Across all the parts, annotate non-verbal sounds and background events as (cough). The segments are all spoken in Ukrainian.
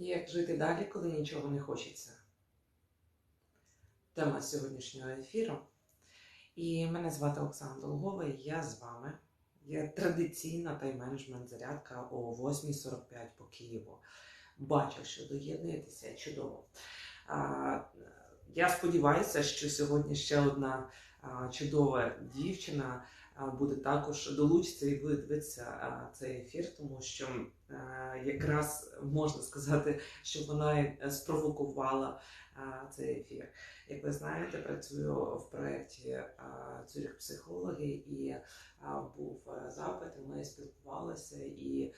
Як жити далі, коли нічого не хочеться? Тема сьогоднішнього ефіру. І мене звати Оксана Долгова, і я з вами. Я традиційна тайм-менеджмент зарядка о 8.45 по Києву. Бачу, що доєднуєтеся чудово. А, я сподіваюся, що сьогодні ще одна а, чудова дівчина буде також долучитися і видивитися а, цей ефір, тому що якраз можна сказати, що вона спровокувала цей ефір. Як ви знаєте, працюю в проєкті Цюрих психологи і був е, запит, і ми спілкувалися, і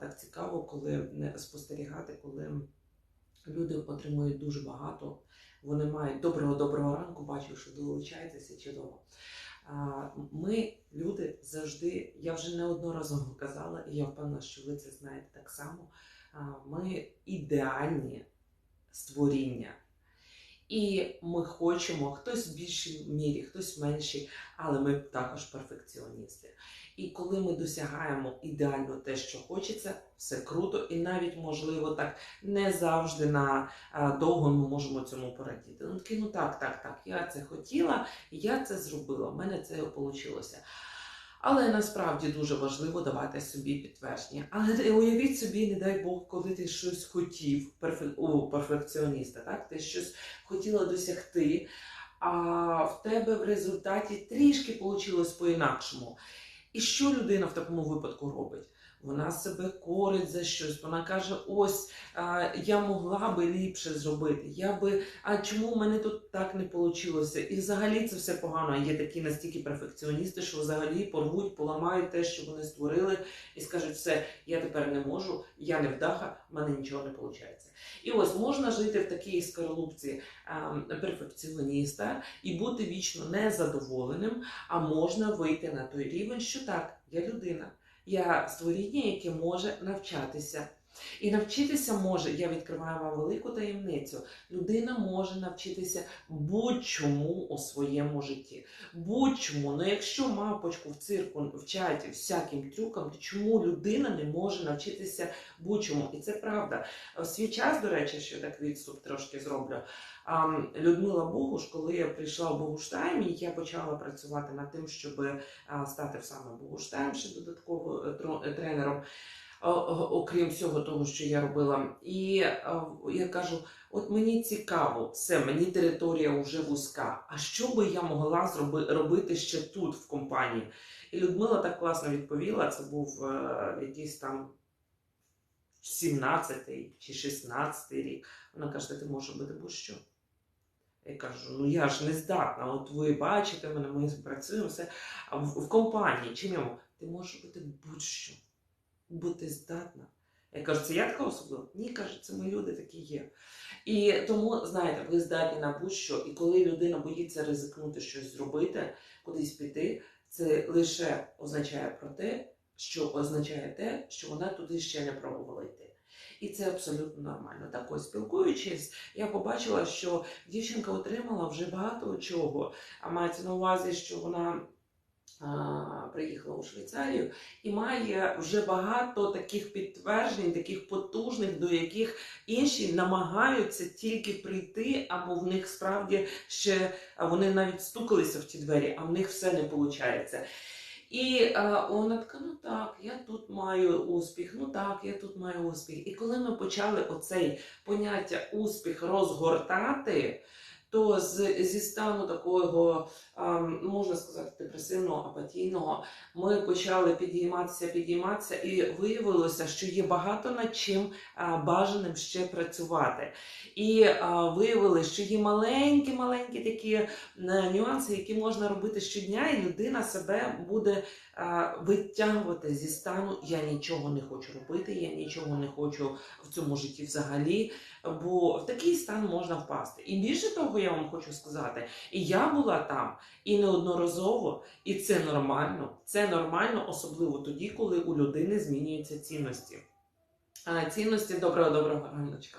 так цікаво, коли спостерігати, коли люди отримують дуже багато. Вони мають доброго доброго ранку, бачу, що долучаєтеся чудово. Ми, люди, завжди, я вже неодноразово казала, і я впевнена, що ви це знаєте так само. Ми ідеальні створіння. І ми хочемо, хтось в більшій мірі, хтось в але ми також перфекціоністи. І коли ми досягаємо ідеально те, що хочеться, все круто, і навіть можливо так не завжди на довго ми можемо цьому порадіти. Ну такі, ну так, так, так, я це хотіла, я це зробила, в мене це вийшло. Але насправді дуже важливо давати собі підтвердження. Але уявіть собі, не дай Бог, коли ти щось хотів, перфе... у перфекціоніста, так? Ти щось хотіла досягти, а в тебе в результаті трішки вийшло по-інакшому. І що людина в такому випадку робить? Вона себе корить за щось, вона каже: ось я могла би ліпше зробити. Я би, а чому в мене тут так не вийшло? І взагалі це все погано. Є такі настільки перфекціоністи, що взагалі порвуть, поламають те, що вони створили, і скажуть, все, я тепер не можу, я не вдаха, в мене нічого не виходить. І ось можна жити в такій скорлупці перфекціоніста і бути вічно незадоволеним, а можна вийти на той рівень, що так, я людина, я створіння, яке може навчатися. І навчитися може, я відкриваю вам велику таємницю. Людина може навчитися будь-чому у своєму житті. Будь-чому. Ну якщо мапочку в цирку вчать всяким трюкам, то чому людина не може навчитися будь-чому? І це правда. В свій час, до речі, що так відступ трошки зроблю. Людмила Богуш, коли я прийшла в Богуштайм, я почала працювати над тим, щоб стати саме Богуштайм ще додатково е, е, тренером. О- Окрім всього того, що я робила, і е, я кажу: от мені цікаво, все, мені територія вже вузька. А що би я могла робити ще тут, в компанії? І Людмила так класно відповіла. Це був е, якийсь там 17-й чи 16-й рік. Вона каже, ти можеш робити будь-що. Я кажу, ну я ж не здатна. От ви бачите мене, ми працюємо все. А в, в компанії чим я можу? Ти можеш робити будь-що, бути здатна. Я кажу, це я така особлива? Ні, каже, це ми люди такі є. І тому, знаєте, ви здатні на будь-що, і коли людина боїться ризикнути щось зробити, кудись піти, це лише означає про те, що означає те, що вона туди ще не пробувала йти. І це абсолютно нормально. Так ось спілкуючись, я побачила, що дівчинка отримала вже багато чого. А мається на увазі, що вона приїхала у Швейцарію і має вже багато таких підтверджень, таких потужних, до яких інші намагаються тільки прийти, або в них справді ще вони навіть стукалися в ті двері, а в них все не виходить. І а, вона така, ну так, я тут маю успіх, ну так, я тут маю успіх. І коли ми почали оцей поняття успіх розгортати, то з, зі стану такого, можна сказати, депресивного, апатійного, ми почали підійматися, підійматися, і виявилося, що є багато над чим бажаним ще працювати. І а, виявили, що є маленькі-маленькі такі е, нюанси, які можна робити щодня, і людина себе буде витягувати зі стану Я нічого не хочу робити, я нічого не хочу в цьому житті взагалі. Бо в такий стан можна впасти. І більше того, я вам хочу сказати, і я була там, і неодноразово, і це нормально. Це нормально, особливо тоді, коли у людини змінюються цінності. Цінності доброго доброго раночка.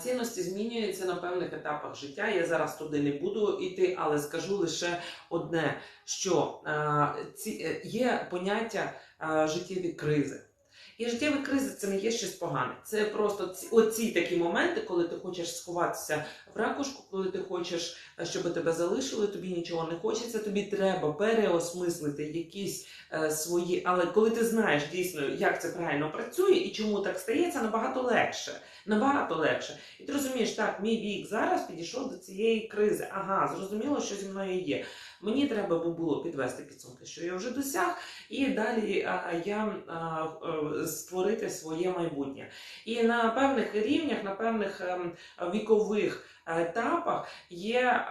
Цінності змінюються на певних етапах життя. Я зараз туди не буду йти, але скажу лише одне: що е, є поняття життєві кризи. І життєві кризи це не є щось погане. Це просто ці, оці такі моменти, коли ти хочеш сховатися в ракушку, коли ти хочеш, е, щоб тебе залишили, тобі нічого не хочеться, тобі треба переосмислити якісь е, свої. Але коли ти знаєш дійсно, як це правильно працює і чому так стається, набагато легше. Набагато легше. І ти розумієш, так, мій вік зараз підійшов до цієї кризи. Ага, зрозуміло, що зі мною є. Мені треба було підвести підсумки, що я вже досяг, і далі я е, створити своє майбутнє. І на певних рівнях, на певних ем, вікових етапах є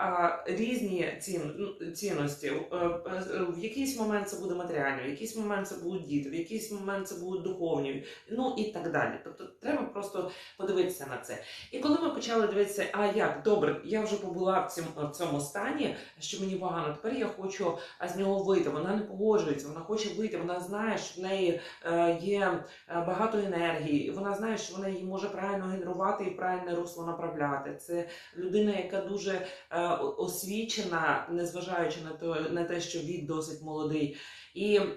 різні цін, цінності. Е, е, В якийсь момент це буде матеріально, в якийсь момент це будуть діти, в якийсь момент це будуть духовні, ну і так далі. Тобто треба просто подивитися на це. І коли ми почали дивитися, а як добре, я вже побула в цьому, в цьому стані, що мені погано, тепер я хочу з нього вийти. Вона не погоджується, вона хоче вийти, вона знає, що в неї е, є е, багато енергії, вона знає, що вона її може правильно генерувати і правильне русло направляти. Це людина, яка дуже е, освічена, незважаючи на те, що він досить молодий. І е,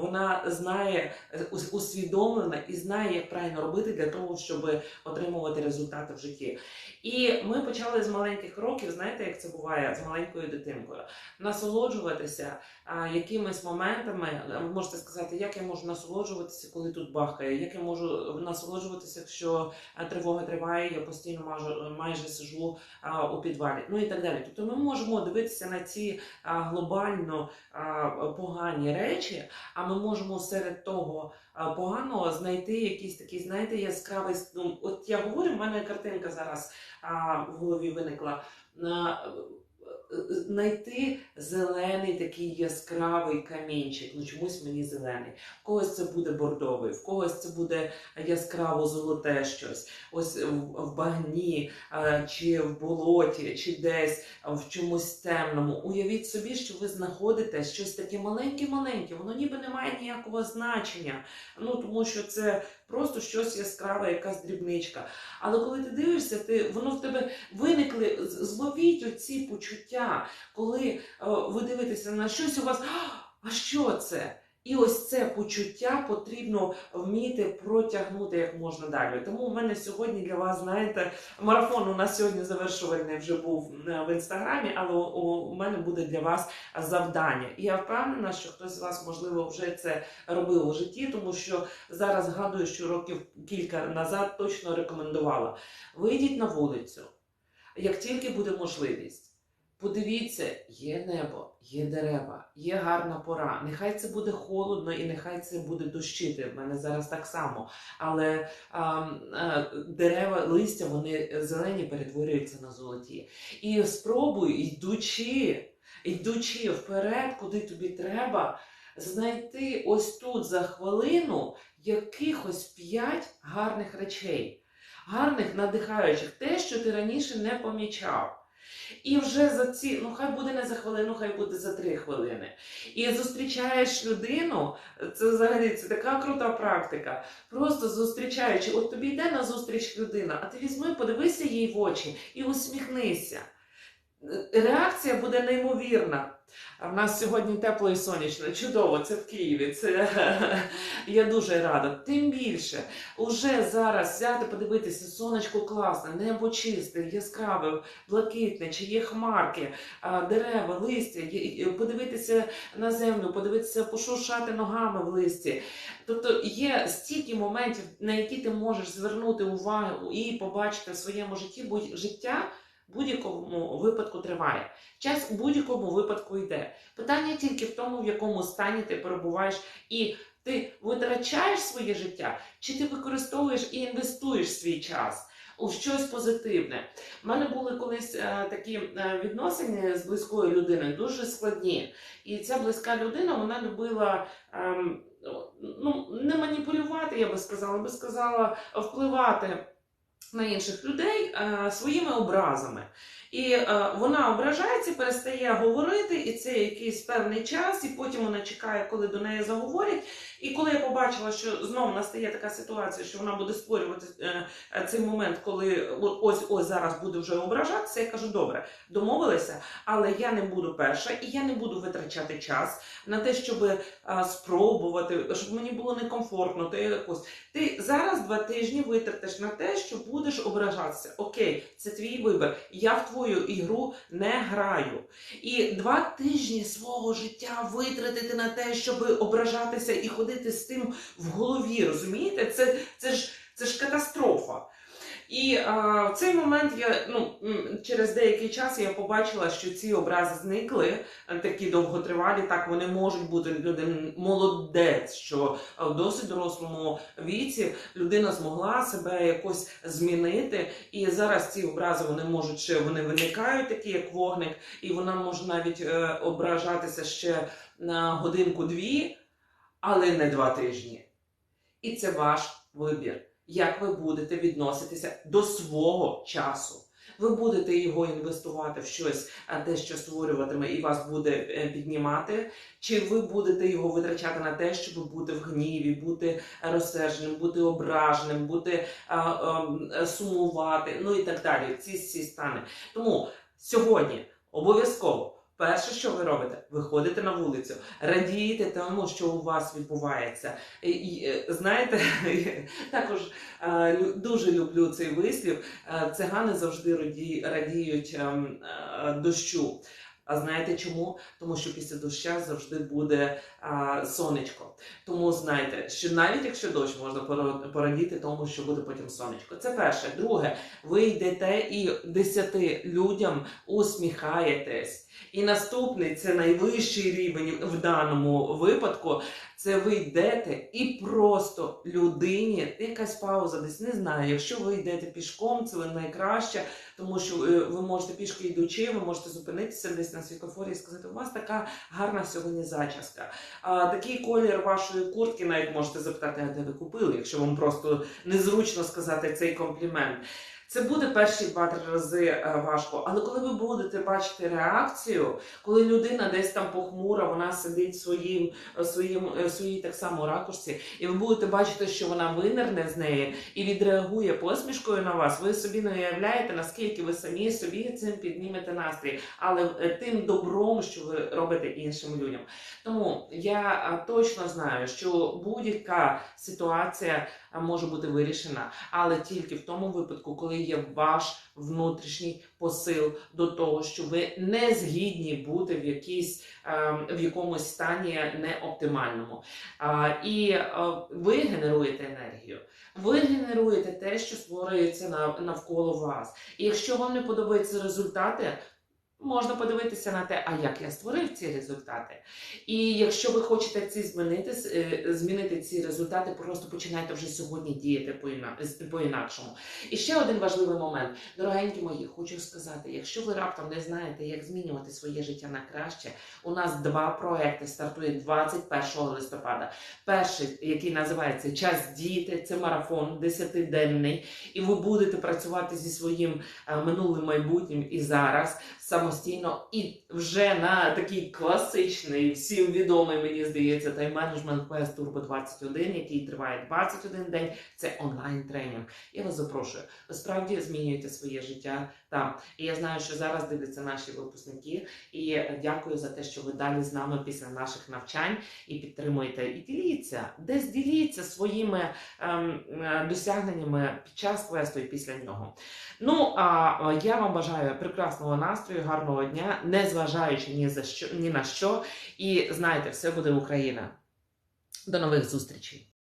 вона знає, е, усвідомлена і знає, як правильно робити для того, щоб отримувати результати в житті. І ми почали з маленьких кроків, знаєте, як це буває з маленькою дитинкою, насолоджуватися якимись моментами. Ви можете сказати, як я можу насолоджуватися, коли тут бахкає, як я можу насолоджуватися, якщо тривога триває, я постійно майже, майже сижу у підвалі. Ну і так далі. Тобто ми можемо дивитися на ці глобально погані речі, а ми можемо серед того поганого знайти якийсь такий, знаєте, яскравий. Ну, от я говорю, в мене картинка зараз а, в голові виникла. На, знайти зелений такий яскравий камінчик. Ну чомусь мені зелений. В когось це буде бордовий, в когось це буде яскраво золоте щось. Ось в багні, чи в болоті, чи десь в чомусь темному. Уявіть собі, що ви знаходите щось таке маленьке-маленьке, воно ніби не має ніякого значення. Ну тому що це просто щось яскраве, якась дрібничка. Але коли ти дивишся, ти воно в тебе виникли. Зловіть оці почуття, коли о, ви дивитеся на щось, у вас а що це? І ось це почуття потрібно вміти протягнути як можна далі. Тому у мене сьогодні для вас, знаєте, марафон у нас сьогодні завершувальний вже був е, в інстаграмі, але у, мене буде для вас завдання. І я впевнена, що хтось з вас, можливо, вже це робив у житті, тому що зараз згадую, що років кілька назад точно рекомендувала. Вийдіть на вулицю, як тільки буде можливість. Подивіться, є небо, є дерева, є гарна пора. Нехай це буде холодно і нехай це буде дощити. В мене зараз так само. Але а, а, дерева, листя, вони зелені перетворюються на золоті. І спробуй, йдучи, йдучи вперед, куди тобі треба, знайти ось тут за хвилину якихось п'ять гарних речей, гарних, надихаючих, те, що ти раніше не помічав. І вже за ці, ну хай буде не за хвилину, хай буде за три хвилини. І зустрічаєш людину, це взагалі це така крута практика. Просто зустрічаючи, от тобі йде на зустріч людина, а ти візьми, подивися їй в очі і усміхнися. Реакція буде неймовірна. А в нас сьогодні тепло і сонячно. Чудово, це в Києві. Це (laughs) я дуже рада. Тим більше, уже зараз взяти, подивитися, сонечко класне, небо чисте, яскраве, блакитне, чи є хмарки, дерева, листя, подивитися на землю, подивитися, пошуршати ногами в листі. Тобто є стільки моментів, на які ти можеш звернути увагу і побачити в своєму житті, бо життя. В будь-якому випадку триває. Час у будь-якому випадку йде. Питання тільки в тому, в якому стані ти перебуваєш, і ти витрачаєш своє життя, чи ти використовуєш і інвестуєш свій час у щось позитивне. У мене були колись е, такі е, відносини з близькою людиною, дуже складні. І ця близька людина вона любила. ем, Ну, не маніпулювати, я би сказала, би сказала, впливати на інших людей е, своїми образами. І е, вона ображається, перестає говорити, і це якийсь певний час, і потім вона чекає, коли до неї заговорять. І коли я побачила, що знову настає така ситуація, що вона буде створювати е, цей момент, коли ось ось зараз буде вже ображатися, я кажу, добре, домовилися, але я не буду перша, і я не буду витрачати час на те, щоб е, спробувати, щоб мені було некомфортно. То якось ти зараз два тижні витратиш на те, що будеш ображатися. Окей, це твій вибір. Я в твою ігру не граю. І два тижні свого життя витратити на те, щоб ображатися і ходити з тим в голові. Розумієте? Це, це ж це ж катастрофа. І а, в цей момент я ну через деякий час я побачила, що ці образи зникли, е, такі довготривалі. Так вони можуть бути людина молодець, що е, в досить дорослому віці людина змогла себе якось змінити. І зараз ці образи вони можуть ще вони виникають, такі як вогник, і вона може навіть е, ображатися ще на годинку-дві, але не два тижні. І це ваш вибір як ви будете відноситися до свого часу. Ви будете його інвестувати в щось, а те, що створюватиме і вас буде е, піднімати, чи ви будете його витрачати на те, щоб бути в гніві, бути розсерженим, бути ображеним, бути а, а, сумувати, ну і так далі. Ці всі стани. Тому сьогодні обов'язково. Перше, що ви робите, виходите на вулицю, радієте тому, що у вас відбувається. І, е, знаєте, (laughs) також е, дуже люблю цей вислів. Е, Цигани завжди радіють ем, дощу. А знаєте чому? Тому що після доща завжди буде а, сонечко. Тому знайте, що навіть якщо дощ можна порадіти тому, що буде потім сонечко. Це перше. Друге, ви йдете і десяти людям усміхаєтесь. І наступний це найвищий рівень в даному випадку. Це ви йдете і просто людині якась пауза, десь не знаю. Якщо ви йдете пішком, це найкраще, тому що е, ви можете пішки йдучи, ви можете зупинитися десь на світлофорі і сказати, у вас така гарна сьогодні зачіска. А такий колір вашої куртки навіть можете запитати, а де ви купили, якщо вам просто незручно сказати цей комплімент. Це буде перші два-три рази е, важко, але коли ви будете бачити реакцію, коли людина десь там похмура, вона сидить своїм, своїм, своїй так само ракурсі, і ви будете бачити, що вона винирне з неї і відреагує посмішкою на вас, ви собі не уявляєте, наскільки ви самі собі цим піднімете настрій, але е, тим добром, що ви робите іншим людям. Тому я е, точно знаю, що будь-яка ситуація е, може бути вирішена, але тільки в тому випадку, коли є ваш внутрішній посил до того, що ви не згідні бути в якійсь ем, в якомусь стані неоптимальному. І е, ви генеруєте енергію. Ви генеруєте те, що створюється навколо вас. І якщо вам не подобаються результати, можна подивитися на те, а як я створив ці результати. І якщо ви хочете ці змінити, е, змінити ці результати, просто починайте вже сьогодні діяти по-інакшому. І ще один важливий момент. Дорогенькі мої, хочу сказати, якщо ви раптом не знаєте, як змінювати своє життя на краще, у нас два проекти стартують 21 листопада. Перший, який називається Час діти, це марафон 10-денний, і ви будете працювати зі своїм е, минулим майбутнім і зараз самостійно, і вже на такий класичний, всім відомий, мені здається, тайм-менеджмент Quest Turbo 21, який триває 21 день. Це онлайн тренінг. Я вас запрошую. Ви справді змінюєте своє життя там. І я знаю, що зараз дивляться наші випускники. І дякую за те, що ви далі з нами після наших навчань і підтримуєте. І діліться, десь діліться своїми ем, е, досягненнями під час квесту і після нього. Ну а я вам бажаю прекрасного настрою, гарного дня, не зважаючи ні за що ні на що. І знаєте, все буде Україна. До нових зустрічей.